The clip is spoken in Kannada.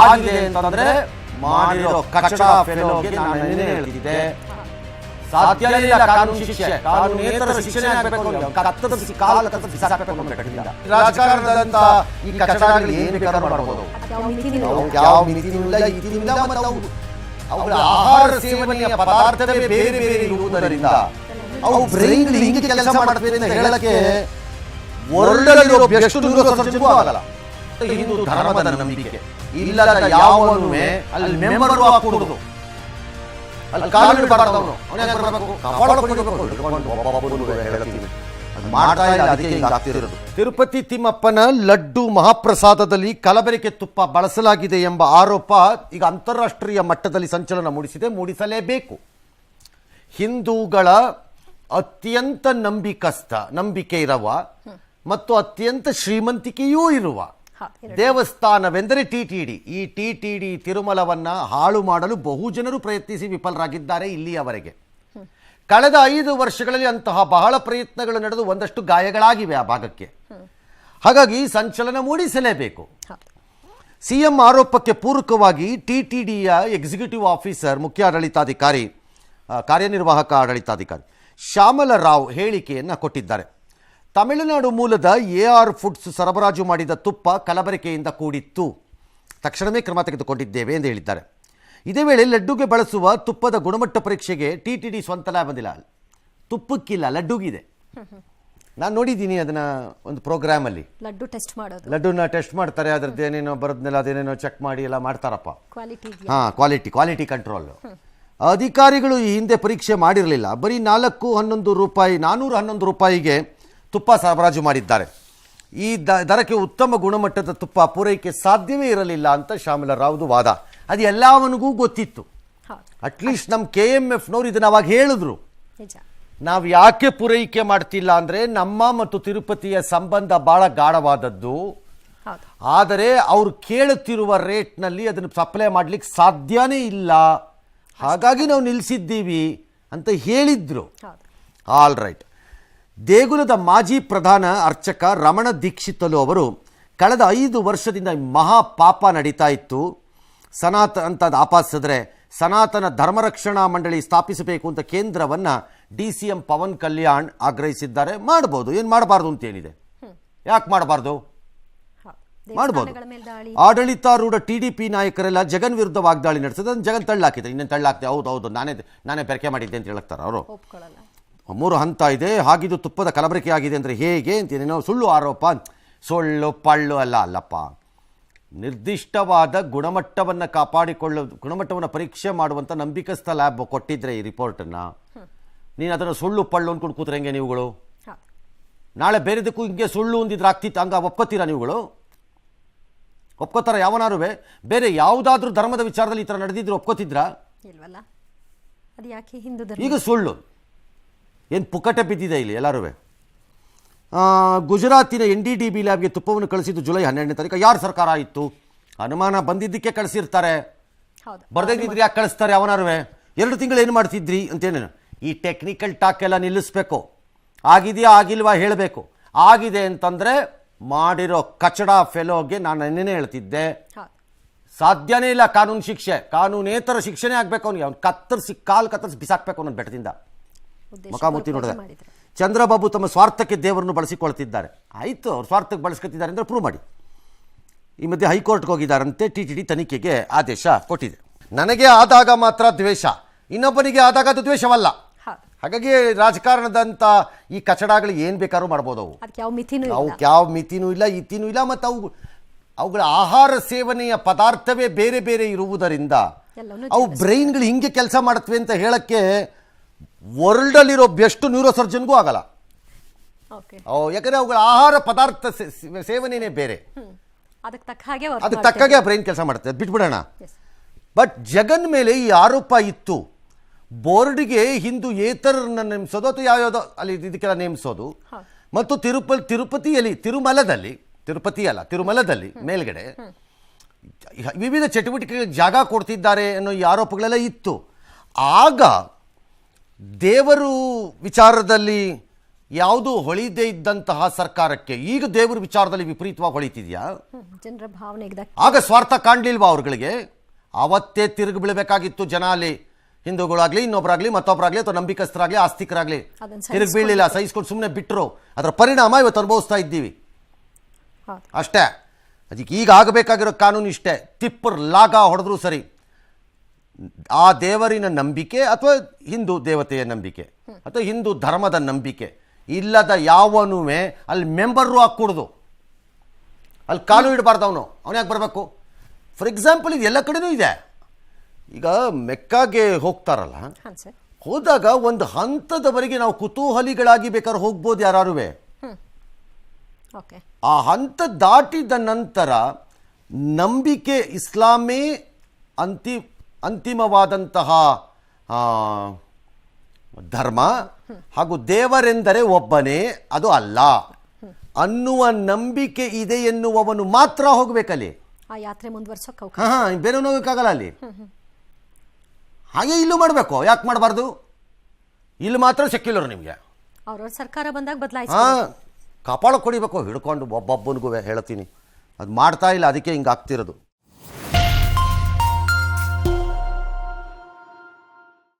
ಆಗಿದೆ ಅಂತಂದ್ರೆ ಮಾಡಿರೋ ಕಚಡ ಫೆಲೋಗೆ ನಾನು ನಿನ್ನೆ ಹೇಳ್ತಿದ್ದೆ. ಸಾಧ್ಯನೇ ಇಲ್ಲ ಕಾನೂನು ಶಿಕ್ಷೆ. ಕಾನೂನೇತರ ಶಿಕ್ಷಣೆ ಆಗಬೇಕು ಕಾಲ ಬಿಸಾಕಬೇಕು ಕಟ್ಟಿಲ್ಲ ರಾಜಕಾರಣದಂತ ಈ ಕಚಡಗಳು ಏನು ಬೇಕಾದ್ರೂ ಮಾಡ್ಬೋದು. ಯಾವ ಮಿತಿನೂ ಇಲ್ಲ. ಅವ್ಕೆ ಯಾವ ಮಿತಿನೂ ಇಲ್ಲ ಇತಿನಿಲ್ಲ ಮತ್ತು ಅವು ಅವುಗಳ ಆಹಾರ ಸೇವನೆಯ ಪದಾರ್ಥವೇ ಬೇರೆ ಬೇರೆ ಇರುವುದರಿಂದ ಅವು ಬ್ರೈನ್ ಹಿಂಗೆ ಕೆಲಸ ಅಂತ ಹೇಳಕ್ಕೆ ಬೆಸ್ಟ್ ನ್ಯೂರೋಸರ್ಜನ್ಗೂ ಆಗಲ್ಲ. ಹಿಂದೂ ಧರ್ಮದ ನಂಬಿಕೆ. ಇಲ್ಲದ ಯಾವನು ಅಲ್ಲಿ ಮೆಂಬರ್ ಹಾಕೂಡುದು ಅಲ್ಲಿ ಕಾಲು ತಿರುಪತಿ ತಿಮ್ಮಪ್ಪನ ಲಡ್ಡು ಮಹಾಪ್ರಸಾದದಲ್ಲಿ ಕಲಬೆರಕೆ ತುಪ್ಪ ಬಳಸಲಾಗಿದೆ ಎಂಬ ಆರೋಪ ಈಗ ಅಂತಾರಾಷ್ಟ್ರೀಯ ಮಟ್ಟದಲ್ಲಿ ಸಂಚಲನ ಮೂಡಿಸಿದೆ ಮೂಡಿಸಲೇಬೇಕು. ಹಿಂದೂಗಳ ಅತ್ಯಂತ ನಂಬಿಕಸ್ಥ ನಂಬಿಕೆ ಇರುವ ಮತ್ತು ಅತ್ಯಂತ ಶ್ರೀಮಂತಿಕೆಯೂ ಇರುವ. ದೇವಸ್ಥಾನವೆಂದರೆ ಟಿ ಟಿ ಡಿ. ಈ ಟಿ ಟಿ ಡಿ ತಿರುಮಲವನ್ನ ಹಾಳು ಮಾಡಲು ಬಹು ಜನರು ಪ್ರಯತ್ನಿಸಿ ವಿಫಲರಾಗಿದ್ದಾರೆ ಇಲ್ಲಿಯವರೆಗೆ. ಕಳೆದ ಐದು ವರ್ಷಗಳಲ್ಲಿ ಅಂತಹ ಬಹಳ ಪ್ರಯತ್ನಗಳು ನಡೆದು ಒಂದಷ್ಟು ಗಾಯಗಳಾಗಿವೆ ಆ ಭಾಗಕ್ಕೆ. ಹಾಗಾಗಿ ಸಂಚಲನ ಮೂಡಿಸಲೇಬೇಕು. ಸಿಎಂ ಆರೋಪಕ್ಕೆ ಪೂರಕವಾಗಿ ಟಿಟಿಡಿಯ ಎಕ್ಸಿಕ್ಯೂಟಿವ್ ಆಫೀಸರ್ ಮುಖ್ಯ ಆಡಳಿತಾಧಿಕಾರಿ ಕಾರ್ಯನಿರ್ವಾಹಕ ಆಡಳಿತಾಧಿಕಾರಿ ಶ್ಯಾಮಲ ರಾವ್ ಹೇಳಿಕೆಯನ್ನು ಕೊಟ್ಟಿದ್ದಾರೆ. ತಮಿಳುನಾಡು ಮೂಲದ ಎ ಆರ್ ಫುಡ್ಸ್ ಸರಬರಾಜು ಮಾಡಿದ ತುಪ್ಪ ಕಲಬೆರಕೆಯಿಂದ ಕೂಡಿತ್ತು. ತಕ್ಷಣವೇ ಕ್ರಮ ತೆಗೆದುಕೊಂಡಿದ್ದೇವೆ ಎಂದು ಹೇಳಿದ್ದಾರೆ. ಇದೇ ವೇಳೆ ಲಡ್ಡುಗೆ ಬಳಸುವ ತುಪ್ಪದ ಗುಣಮಟ್ಟ ಪರೀಕ್ಷೆಗೆ ಟಿ ಟಿ ಡಿ ಸ್ವಂತ ಲ್ಯಾಬ್ ಬಂದಿಲ್ಲ. ತುಪ್ಪಕ್ಕಿಲ್ಲ ಲಡ್ಡುಗಿದೆ. ನಾನು ನೋಡಿದ್ದೀನಿ ಅದನ್ನ ಒಂದು ಪ್ರೋಗ್ರಾಮಲ್ಲಿ. ಲಡ್ಡು ಟೆಸ್ಟ್ ಮಾಡೋದು. ಲಡ್ಡುನ ಟೆಸ್ಟ್ ಮಾಡ್ತಾರೆ ಅದ್ರದ್ದು ಏನೇನೋ ಬರೋದ್ನೆಲ್ಲ ಅದೇನೇನೋ ಚೆಕ್ ಮಾಡಿ ಎಲ್ಲ ಮಾಡ್ತಾರಪ್ಪ. ಹಾಂ ಕ್ವಾಲಿಟಿ ಕ್ವಾಲಿಟಿ ಕಂಟ್ರೋಲ್ ಅಧಿಕಾರಿಗಳು ಈ ಹಿಂದೆ ಪರೀಕ್ಷೆ ಮಾಡಿರಲಿಲ್ಲ. ಬರೀ ನಾಲ್ಕು ಹನ್ನೊಂದು ರೂಪಾಯಿ ನಾನ್ನೂರ ಹನ್ನೊಂದು ರೂಪಾಯಿಗೆ ತುಪ್ಪ ಸರಬರಾಜು ಮಾಡಿದ್ದಾರೆ. ಈ ದರಕ್ಕೆ ಉತ್ತಮ ಗುಣಮಟ್ಟದ ತುಪ್ಪ ಪೂರೈಕೆ ಸಾಧ್ಯವೇ ಇರಲಿಲ್ಲ ಅಂತ ಶ್ಯಾಮಲ ರಾವ್ದು ವಾದ. ಅದು ಎಲ್ಲವನಿಗೂ ಗೊತ್ತಿತ್ತು. ಅಟ್ಲೀಸ್ಟ್ ನಮ್ಮ ಕೆ ಎಂ ಎಫ್ನವ್ರು ಇದನ್ನು ಅವಾಗ ಹೇಳಿದ್ರು. ನಾವು ಯಾಕೆ ಪೂರೈಕೆ ಮಾಡ್ತಿಲ್ಲ ಅಂದರೆ ನಮ್ಮ ಮತ್ತು ತಿರುಪತಿಯ ಸಂಬಂಧ ಭಾಳ ಗಾಢವಾದದ್ದು. ಆದರೆ ಅವರು ಕೇಳುತ್ತಿರುವ ರೇಟ್ನಲ್ಲಿ ಅದನ್ನು ಸಪ್ಲೈ ಮಾಡ್ಲಿಕ್ಕೆ ಸಾಧ್ಯನೇ ಇಲ್ಲ. ಹಾಗಾಗಿ ನಾವು ನಿಲ್ಲಿಸಿದ್ದೀವಿ ಅಂತ ಹೇಳಿದ್ರು. ಆಲ್ ರೈಟ್ ದೇಗುಲದ ಮಾಜಿ ಪ್ರಧಾನ ಅರ್ಚಕ ರಮಣ ದೀಕ್ಷಿತಲು ಅವರು ಕಳೆದ ಐದು ವರ್ಷದಿಂದ ಮಹಾ ಪಾಪ ನಡೀತಾ ಇತ್ತು. ಸನಾತ ಅಂತ ಆಪಾದಿಸಿದ್ರೆ ಸನಾತನ ಧರ್ಮರಕ್ಷಣಾ ಮಂಡಳಿ ಸ್ಥಾಪಿಸಬೇಕು ಅಂತ ಕೇಂದ್ರವನ್ನು D C M Pawan Kalyan ಆಗ್ರಹಿಸಿದ್ದಾರೆ. ಮಾಡ್ಬೋದು. ಏನು ಮಾಡಬಾರ್ದು ಅಂತೇನಿದೆ ಯಾಕೆ ಮಾಡಬಾರ್ದು? ಮಾಡ್ಬೋದು. ಆಡಳಿತಾರೂಢ ಟಿ ಡಿ ಪಿ ನಾಯಕರೆಲ್ಲ ಜಗನ್ ವಿರುದ್ಧ ವಾಗ್ದಾಳಿ ನಡೆಸಿದ್ರೆ ಜಗನ್ ತಳ್ಳಾಕಿದ್ರೆ. ಇನ್ನೇನು ತಳ್ಳಾಕ್ತೆ ಹೌದು ಹೌದು. ನಾನೇ ನಾನೇ ಬೆರಕೆ ಮಾಡಿದ್ದೆ ಅಂತ ಹೇಳ್ತಾರೆ ಅವರು. ಮೂರು ಹಂತ ಇದೆ ಹಾಗಿದು ತುಪ್ಪದ ಕಲಬೆರಕೆ ಆಗಿದೆ ಅಂದರೆ ಹೇಗೆ ಅಂತೇನೇನೋ ಸುಳ್ಳು ಆರೋಪ. ಸುಳ್ಳು ಪಳ್ಳು ಅಲ್ಲ ಅಲ್ಲಪ್ಪ. ನಿರ್ದಿಷ್ಟವಾದ ಗುಣಮಟ್ಟವನ್ನು ಕಾಪಾಡಿಕೊಳ್ಳೋ ಗುಣಮಟ್ಟವನ್ನು ಪರೀಕ್ಷೆ ಮಾಡುವಂಥ ನಂಬಿಕಸ್ಥ ಲ್ಯಾಬ್ ಕೊಟ್ಟಿದ್ರೆ ಈ ರಿಪೋರ್ಟನ್ನು ನೀನು ಅದನ್ನು ಸುಳ್ಳು ಪಳ್ಳು ಅಂದ್ಕೊಂಡು ಕೂತ್ರೆ ಹೆಂಗೆ ನೀವುಗಳು? ನಾಳೆ ಬೇರೆದಕ್ಕೂ ಹಿಂಗೆ ಸುಳ್ಳು ಅಂದಿದ್ರೆ ಆಗ್ತಿತ್ತು ಹಂಗ ಒಪ್ಕೋತೀರಾ ನೀವುಗಳು? ಒಪ್ಕೋತಾರ ಯಾವನಾರು ಬೇರೆ ಯಾವುದಾದ್ರೂ ಧರ್ಮದ ವಿಚಾರದಲ್ಲಿ ಈ ಥರ ನಡೆದಿದ್ರು ಒಪ್ಕೋತಿದ್ರಾ? ಈಗ ಸುಳ್ಳು. ಏನು ಪುಕ್ಕಟೆ ಬಿದ್ದಿದೆ ಇಲ್ಲಿ ಎಲ್ಲರೂ ಗುಜರಾತಿನ ಎನ್ ಡಿ ಡಿ ಬಿ ಲ್ಯಾಬ್ಗೆ ತುಪ್ಪವನ್ನು ಕಳಿಸಿದ್ದು ಜುಲೈ ಹನ್ನೆರಡನೇ ತಾರೀಕು ಯಾರು ಸರ್ಕಾರ ಇತ್ತು? ಅನುಮಾನ ಬಂದಿದ್ದಕ್ಕೆ ಕಳಿಸಿರ್ತಾರೆ. ಬರ್ದಿದ್ರೆ ಯಾಕೆ ಕಳಿಸ್ತಾರೆ ಅವನಾರುವೆ? ಎರಡು ತಿಂಗಳು ಏನು ಮಾಡ್ತಿದ್ರಿ ಅಂತೇನೇನು ಈ ಟೆಕ್ನಿಕಲ್ ಟಾಕ್ ಎಲ್ಲ ನಿಲ್ಲಿಸ್ಬೇಕು. ಆಗಿದೆಯಾ ಆಗಿಲ್ವಾ ಹೇಳಬೇಕು. ಆಗಿದೆ ಅಂತಂದರೆ ಮಾಡಿರೋ ಕಚಡ ಫೆಲೋಗೆ ನಾನು ನೆನ್ನೆ ಹೇಳ್ತಿದ್ದೆ. ಸಾಧ್ಯನೇ ಇಲ್ಲ ಕಾನೂನು ಶಿಕ್ಷೆ. ಕಾನೂನೇತರ ಶಿಕ್ಷೆನೇ ಆಗಬೇಕು ಅವನಿಗೆ. ಅವ್ನು ಕತ್ತರಿಸಿ ಕಾಲು ಕತ್ತರಿಸಿ ಬಿಸಾಕ್ಬೇಕು ಅನ್ನೋ ಬೆಟ್ಟದಿಂದ. ಮುಖಾಮುಖಿ ನೋಡಿದೆ. ಚಂದ್ರಬಾಬು ತಮ್ಮ ಸ್ವಾರ್ಥಕ್ಕೆ ದೇವರನ್ನು ಬಳಸಿಕೊಳ್ತಿದ್ದಾರೆ. ಆಯಿತು ಅವ್ರು ಸ್ವಾರ್ಥಕ್ಕೆ ಬಳಸ್ಕೊತಿದ್ದಾರೆ ಅಂದರೆ ಪ್ರೂವ್ ಮಾಡಿ. ಈ ಮಧ್ಯೆ ಹೈಕೋರ್ಟ್ಗೆ ಹೋಗಿದ್ದಾರಂತೆ ಟಿ ಟಿ ಡಿ ತನಿಖೆಗೆ ಆದೇಶ ಕೊಟ್ಟಿದೆ. ನನಗೆ ಆದಾಗ ಮಾತ್ರ ದ್ವೇಷ ಇನ್ನೊಬ್ಬನಿಗೆ ಆದಾಗ ಅದು ದ್ವೇಷವಲ್ಲ. ಹಾಗಾಗಿ ರಾಜಕಾರಣದಂಥ ಈ ಕಚಡಾಗಳು ಏನು ಬೇಕಾದ್ರೂ ಮಾಡ್ಬೋದು ಅವು. ಅವು ಯಾವ ಮಿತಿನೂ ಇಲ್ಲ ಇತಿನೂ ಇಲ್ಲ ಮತ್ತು ಅವು ಅವುಗಳ ಆಹಾರ ಸೇವನೆಯ ಪದಾರ್ಥವೇ ಬೇರೆ ಬೇರೆ ಇರುವುದರಿಂದ ಅವು ಬ್ರೈನ್ಗಳು ಹಿಂಗೆ ಕೆಲಸ ಮಾಡುತ್ತವೆ ಅಂತ ಹೇಳಕ್ಕೆ ವರ್ಲ್ಡಲ್ಲಿರೋ ಬೆಸ್ಟ್ ನ್ಯೂರೋ ಸರ್ಜನ್ಗೂ ಆಗಲ್ಲ ಯಾಕಂದರೆ ಅವುಗಳ ಆಹಾರ ಪದಾರ್ಥ ಸೇವನೆಯೇ ಬೇರೆ. ಅದಕ್ಕೆ ತಕ್ಕ ಹಾಗೆ ತಕ್ಕಾಗೆ ಬ್ರೈನ್ ಕೆಲಸ ಮಾಡುತ್ತೆ ಅದು ಬಿಟ್ಬಿಡೋಣ. ಬಟ್ ಜಗನ್ ಮೇಲೆ ಈ ಆರೋಪ ಇತ್ತು. ಬೋರ್ಡ್ಗೆ ಹಿಂದೂ ಏತರನ್ನ ನೇಮಿಸೋದು ಅಥವಾ ಯಾವ್ಯಾವುದೋ ಅಲ್ಲಿ ಇದಕ್ಕೆಲ್ಲ ನೇಮಿಸೋದು. ಮತ್ತು ತಿರುಪತಿ ತಿರುಪತಿಯಲ್ಲಿ ತಿರುಮಲದಲ್ಲಿ ತಿರುಪತಿ ಅಲ್ಲ ತಿರುಮಲದಲ್ಲಿ ಮೇಲ್ಗಡೆ ವಿವಿಧ ಚಟುವಟಿಕೆಗಳಿಗೆ ಜಾಗ ಕೊಡ್ತಿದ್ದಾರೆ ಅನ್ನೋ ಈ ಆರೋಪಗಳೆಲ್ಲ ಇತ್ತು. ಆಗ ದೇವರು ವಿಚಾರದಲ್ಲಿ ಯಾವುದು ಹೊಳಿದೇ ಇದ್ದಂತಹ ಸರ್ಕಾರಕ್ಕೆ ಈಗ ದೇವರ ವಿಚಾರದಲ್ಲಿ ವಿಪರೀತವಾಗಿ ಹೊಳಿತಿದ್ಯಾ? ಜನರ ಭಾವನೆ ಆಗ ಸ್ವಾರ್ಥ ಕಾಣಲಿಲ್ವಾ ಅವ್ರಗಳಿಗೆ? ಅವತ್ತೇ ತಿರುಗಿ ಬೀಳಬೇಕಾಗಿತ್ತು ಜನ ಅಲ್ಲಿ ಹಿಂದೂಗಳಾಗ್ಲಿ ಇನ್ನೊಬ್ಬರಾಗ್ಲಿ ಮತ್ತೊಬ್ಬರಾಗ್ಲಿ ಅಥವಾ ನಂಬಿಕಸ್ಥರಾಗ್ಲಿ ಆಸ್ತಿಕರಾಗ್ಲಿ. ತಿರುಗಿ ಬೀಳಲಿಲ್ಲ ಸಹಿಸ್ಕೊಂಡು ಸುಮ್ಮನೆ ಬಿಟ್ಟರು ಅದರ ಪರಿಣಾಮ ಇವತ್ತು ಅನುಭವಿಸ್ತಾ ಇದ್ದೀವಿ. ಅಷ್ಟೇ. ಅದಕ್ಕೆ ಈಗ ಆಗಬೇಕಾಗಿರೋ ಕಾನೂನು ಇಷ್ಟೇ. ತಿಪ್ಪರ್ ಲಾಗ ಹೊಡೆದ್ರು ಸರಿ. ಆ ದೇವರಿನ ನಂಬಿಕೆ ಅಥವಾ ಹಿಂದೂ ದೇವತೆಯ ನಂಬಿಕೆ? ಅಥವಾ ಹಿಂದೂ ಧರ್ಮದ ನಂಬಿಕೆ? ಇಲ್ಲದ ಯಾವನೂ ಅಲ್ಲಿ ಮೆಂಬರು ಹಾಕ್ಕೂಡ್ದು. ಅಲ್ಲಿ ಕಾಲು ಇಡಬಾರ್ದು ಅವನು. ಅವನು ಯಾಕೆ ಬರಬೇಕು? ಫಾರ್ ಎಕ್ಸಾಂಪಲ್ ಇದು ಎಲ್ಲ ಕಡೆಯೂ ಇದೆ. ಈಗ ಮೆಕ್ಕಾಗೆ ಹೋಗ್ತಾರಲ್ಲ? ಹೋದಾಗ ಒಂದು ಹಂತದವರೆಗೆ ನಾವು ಕುತೂಹಲಿಗಳಾಗಿ ಬೇಕಾದ್ರೆ ಹೋಗ್ಬೋದು ಯಾರು ಆ ಹಂತ ದಾಟಿದ ನಂತರ ನಂಬಿಕೆ ಇಸ್ಲಾಮೇ ಅಂತಿ ಅಂತಿಮವಾದಂತಹ ಧರ್ಮ ಹಾಗೂ ದೇವರೆಂದರೆ ಒಬ್ಬನೇ ಅದು ಅಲ್ಲ. ಅನ್ನುವ ನಂಬಿಕೆ ಇದೆ ಎನ್ನುವವನು ಮಾತ್ರ ಹೋಗ್ಬೇಕಲ್ಲಿ. ಆ ಯಾತ್ರೆ ಮುಂದುವರ್ಸೋಕೆ ಹಾಂ ಹಾಂ ಬೇರೆ ಹೋಗೋಕ್ಕಾಗಲ್ಲ ಅಲ್ಲಿ. ಹಾಗೆ ಇಲ್ಲೂ ಮಾಡಬೇಕು ಯಾಕೆ ಮಾಡಬಾರ್ದು? ಇಲ್ಲಿ ಮಾತ್ರ ಸೆಕ್ಯುಲರ್ ನಿಮಗೆ. ಅವ್ರವ್ರ ಸರ್ಕಾರ ಬಂದಾಗ ಬದಲಾಯಿಸಿ ಹಾಂ ಕಪಾಳ ಕೊಡಿಬೇಕು ಹಿಡ್ಕೊಂಡು ಒಬ್ಬೊಬ್ಬನಿಗೂ ಹೇಳ್ತೀನಿ. ಅದು ಮಾಡ್ತಾ ಇಲ್ಲ ಅದಕ್ಕೆ ಹಿಂಗೆ ಆಗ್ತಿರೋದು.